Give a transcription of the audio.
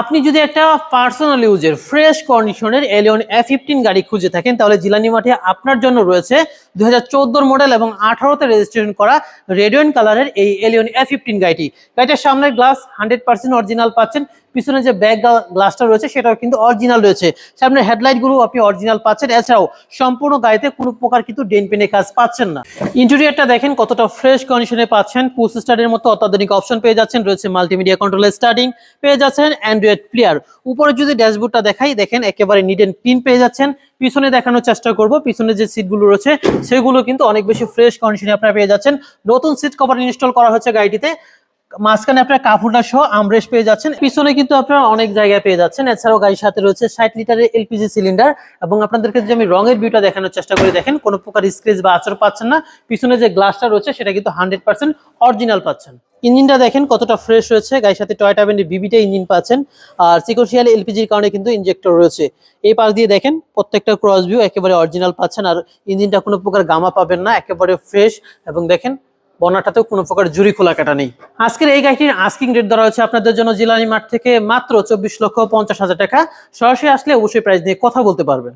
আপনি যদি একটা পার্সোনাল ইউজের ফ্রেশ কন্ডিশনের এলিয়ন এফ ফিফটিন গাড়ি খুঁজে থাকেন, তাহলে জিলানি মাঠে আপনার জন্য রয়েছে দুই হাজার মডেল এবং আঠারোতে রেজিস্ট্রেশন করা রেডিয়ন কালারের এই এলিয়ন এফ ফিফটিন গাড়িটি। গাড়িটার সামনের গ্লাস হান্ড্রেড পার্সেন্ট অরিজিনাল পাচ্ছেন। পিছনে যে ব্যাক গ্লাসটা রয়েছে, সেটাও কিন্তু অরিজিনাল রয়েছে। সামনের হেডলাইটগুলো আপনি অরিজিনাল পাচ্ছেন। এছাড়াও সম্পূর্ণ গাড়িতে কোনো প্রকার কিন্তু ডেন পেনে কাজ পাচ্ছেন না। ইন্টেরিয়রটা দেখেন, কতটা ফ্রেশ কন্ডিশনে পাচ্ছেন। পুশ স্টার্টের মতো অত্যাধুনিক অপশন পেয়ে যাচ্ছেন। রয়েছে মাল্টিমিডিয়া কন্ট্রোলের স্টার্টিং পেয়ে যাচ্ছেন অ্যান্ড্রয়েড প্লেয়ার উপরে যদি ড্যাশবোর্ডটা দেখাই, দেখেন একেবারে নিড এন্ড ক্লিন পেয়ে যাচ্ছেন। পিছনে দেখানোর চেষ্টা করব, পিছনে যে সিটগুলো রয়েছে, সেগুলো কিন্তু অনেক বেশি ফ্রেশ কন্ডিশনে আপনারা পেয়ে যাচ্ছেন। নতুন সিট কভার ইনস্টল করা হচ্ছে গাড়িটিতে। মাঝখানে আপনার কাপড়টা সহ আমরেশ পেয়ে যাচ্ছেন। পিছনে কিন্তু আপনারা অনেক জায়গায় পেয়ে যাচ্ছেন। এছাড়াও গাড়ির সাথে রয়েছে ষাট লিটারের এলপিজি সিলিন্ডার এবং আপনাদেরকে যে আমি রঙের ভিউটা দেখানোর চেষ্টা করি, দেখেন কোনো প্রকার স্ক্রেচ বা আচর পাচ্ছেন না। পিছনে যে গ্লাসটা রয়েছে, সেটা কিন্তু হান্ড্রেড পার্সেন্ট অরিজিনাল পাচ্ছেন। ইঞ্জিনটা দেখেন কতটা ফ্রেশ রয়েছে গাড়ির সাথে টয়টা ব্যান্ডের বিবিটা ইঞ্জিন পাচ্ছেন। আর সিকোশিয়াল এলপিজির কারণে কিন্তু ইনজেক্টর রয়েছে। এই পাশ দিয়ে দেখেন প্রত্যেকটা ক্রস ভিউ একেবারে অরিজিনাল পাচ্ছেন। আর ইঞ্জিনটা কোনো প্রকার গামা পাবেন না, একেবারে ফ্রেশ এবং দেখেন বর্ণাটাতেও কোনো প্রকার জুরি খোলা কাটা নেই। আজকের এই গাড়িটির আস্কিং রেট ধরা হচ্ছে আপনাদের জন্য জিলানি মাঠ থেকে মাত্র চব্বিশ লক্ষ পঞ্চাশ হাজার টাকা। সরাসরি আসলে অবশ্যই প্রাইস নিয়ে কথা বলতে পারবেন।